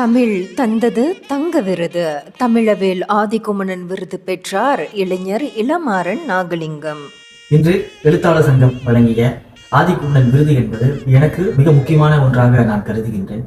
தமிழ் தந்தது தங்க விருது. தமிழவேல் ஆதிகுமணன் விருது பெற்றார் இளைஞர் இளமாறன் நாகலிங்கம். இன்று எழுத்தாளர் சங்கம் வழங்கிய ஆதிக்குண்ணன் விருது என்பது எனக்கு மிக முக்கியமான ஒன்றாக நான் கருதுகின்றேன்.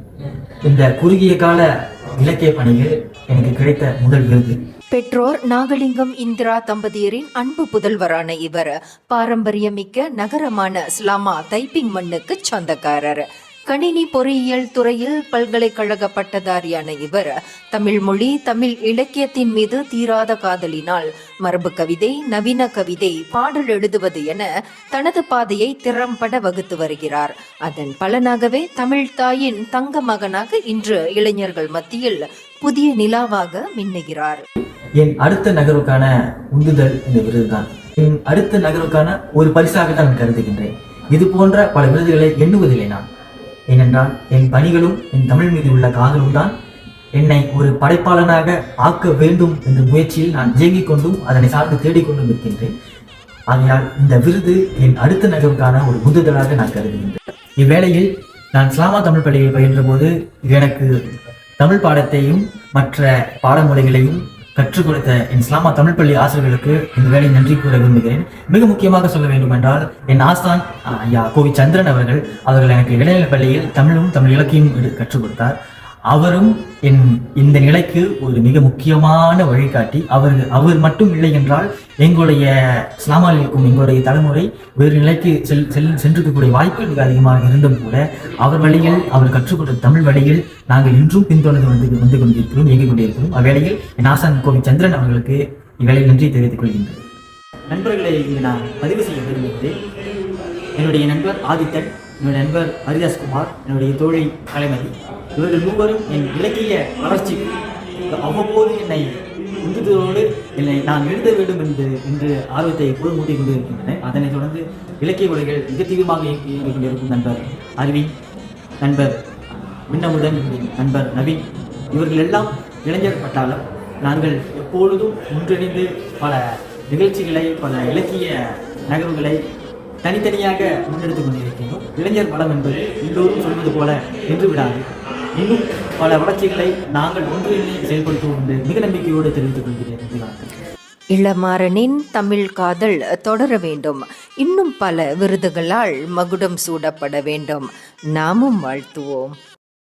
இந்த குறுகிய கால இலக்கிய பணியில் எனக்கு கிடைத்த முதல் விருது. பெற்றோர் நாகலிங்கம் இந்திரா தம்பதியரின் அன்பு புதல்வரான இவர். பாரம்பரியமிக்க நகரமான ஸ்லாமா தைப்பிங் மண்ணுக்கு சொந்தக்காரர். கணினி பொறியியல் துறையில் பல்கலைக்கழக பட்டதாரியான இவர் தமிழ் மொழி தமிழ் இலக்கியத்தின் மீது தீராத காதலினால் மரபு கவிதை நவீன கவிதை பாடல் எழுதுவது என தனது பாதையை திறம்பட வகுத்து வருகிறார். அதன் பலனாகவே தமிழ் தாயின் தங்க மகனாக இன்று இளைஞர்கள் மத்தியில் புதிய நிலாவாக மின்னுகிறார். என் அடுத்த நகர்வுக்கான உந்துதல் இந்த விருது தான் என் அடுத்த நகர்வுக்கான ஒரு பரிசாக தான் நான் கருதுகின்றேன். இது போன்ற பல விருதுகளை எண்ணுவதில்லை நான். ஏனென்றால் என் பணிகளும் என் தமிழ் மீது உள்ள காதலும் தான் என்னை ஒரு படைப்பாளனாக ஆக்க வேண்டும் என்ற முயற்சியில் நான் இயங்கிக் கொண்டும் அதனை சார்ந்து தேடிக்கொண்டும் இருக்கின்றேன். ஆகையால் இந்த விருது என் அடுத்த நகர்வுக்கான ஒரு உந்துதலாக நான் கருதுகின்றேன். இவ்வேளையில் நான் இஸ்லாமா தமிழ் பள்ளியில் பயின்ற போது எனக்கு தமிழ் பாடத்தையும் மற்ற பாடமொழிகளையும் கற்றுக் கொடுத்த என் இஸ்லாமா தமிழ் பள்ளி ஆசிரியர்களுக்கு இந்த வேலை நன்றி கூற விரும்புகிறேன். மிக முக்கியமாக சொல்ல வேண்டும் என்றால் என் ஆஸ்தான் ஐயா கோவி சந்திரன் அவர்கள் அவர்கள் எனக்கு இடைநிலை பள்ளியில் தமிழும் தமிழ் இலக்கியம் கற்றுக் கொடுத்தார். அவரும் என் இந்த நிலைக்கு ஒரு மிக முக்கியமான வழிகாட்டி. அவர் அவர் மட்டும் இல்லை என்றால் எங்களுடைய இஸ்லாமாவில் இருக்கும் எங்களுடைய தலைமுறை வேறு நிலைக்கு செல் செல் சென்றிருக்கக்கூடிய வாய்ப்புகள் மிக அதிகமாக இருந்தும் கூட அவர் வழியில் அவர் கற்றுக்கொண்ட தமிழ் வழியில் நாங்கள் இன்றும் பின்தொடர்ந்து வந்து வந்து கொண்டிருக்கிறோம் இயங்கிக் கொண்டிருக்கிறோம். அவ்வேளையில் என் ஆசான் கோவி சந்திரன் அவர்களுக்கு இவ்வேளை நன்றி தெரிவித்துக் கொள்கின்றேன். நண்பர்களை இங்கு நான் பதிவு செய்ய விரும்புகிறேன். என்னுடைய நண்பர் ஆதித்தன். என்னுடைய நண்பர் ஹரிதாஸ்குமார் என்னுடைய தோழி கலைமதி. இவர்கள் மூவரும் என் இலக்கிய வளர்ச்சிக்கு அவ்வப்போது என்னை உந்துதலோடு என்னை நான் எழுத வேண்டும் என்று என்று ஆர்வத்தை எப்போதும் மூட்டிக் கொண்டு இருக்கின்றன அதனைத் தொடர்ந்து இலக்கிய உலகில் மிக தீவிரமாக இயங்கிக் கொண்டிருக்கும் நண்பர் அரவிந்த் நண்பர் விண்ணமுடன் நண்பர் நவீன். இவர்கள் எல்லாம் இளைஞர் பட்டாளம். நாங்கள் எப்பொழுதும் ஒன்றிணைந்து பல நிகழ்ச்சிகளை பல இலக்கிய நகர்வுகளை தனித்தனியாக முன்னெடுத்து கொண்டிருக்கின்றோம். இளைஞர் பலம் என்பது எல்லோரும் சொல்வது போல நின்று விடாது. இன்னும் பல வளர்ச்சிகளை நாங்கள் ஒன்றிணைந்து செயல்படுத்துவோம் என்று மிக நம்பிக்கையோடு தெரிவித்துக் கொள்கிறேன் இளமாறனின் தமிழ் காதல் தொடர வேண்டும். இன்னும் பல விருதுகளால் மகுடம் சூடப்பட வேண்டும். நாமும் வாழ்த்துவோம்.